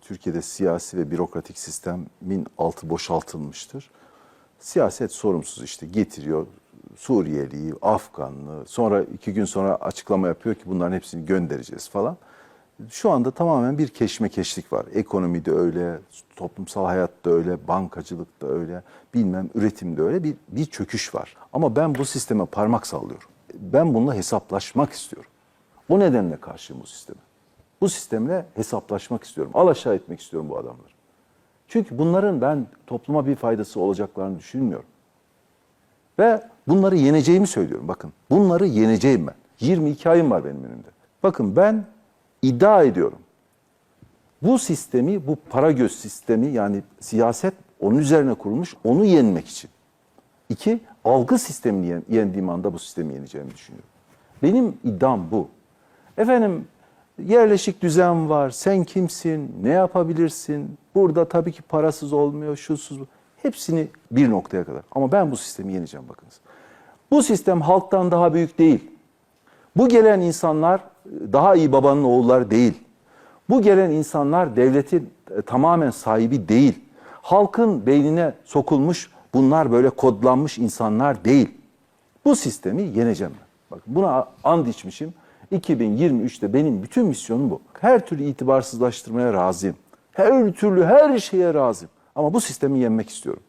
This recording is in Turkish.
Türkiye'de siyasi ve bürokratik sistemin altı boşaltılmıştır. Siyaset sorumsuz işte getiriyor Suriyeliyi, Afganlı, sonra iki gün sonra açıklama yapıyor ki bunların hepsini göndereceğiz falan. Şu anda tamamen bir keşmekeşlik var. Ekonomide öyle, toplumsal hayatta öyle, bankacılıkta öyle, bilmem üretimde öyle bir, bir çöküş var. Ama ben bu sisteme parmak sallıyorum. Ben bununla hesaplaşmak istiyorum. O nedenle karşıyım bu sisteme. Bu sistemle hesaplaşmak istiyorum. Alaşağı etmek istiyorum bu adamları. Çünkü bunların ben topluma bir faydası olacaklarını düşünmüyorum. Ve bunları yeneceğimi söylüyorum. Bakın bunları yeneceğim ben. 22 ayım var benim önümde. Bakın ben iddia ediyorum. Bu sistemi, bu para göz sistemi yani siyaset onun üzerine kurulmuş, onu yenmek için. İki, algı sistemini yen- yendiğim anda bu sistemi yeneceğimi düşünüyorum. Benim iddiam bu. Efendim yerleşik düzen var, sen kimsin, ne yapabilirsin? Burada tabii ki parasız olmuyor, şusuz. Hepsini bir noktaya kadar. Ama ben bu sistemi yeneceğim bakınız. Bu sistem halktan daha büyük değil. Bu gelen insanlar daha iyi babanın oğulları değil. Bu gelen insanlar devletin e, tamamen sahibi değil. Halkın beynine sokulmuş bunlar böyle kodlanmış insanlar değil. Bu sistemi yeneceğim ben. Bakın buna and içmişim. 2023'te benim bütün misyonum bu. Her türlü itibarsızlaştırmaya razıyım. Her türlü her şeye razıyım. Ama bu sistemi yenmek istiyorum.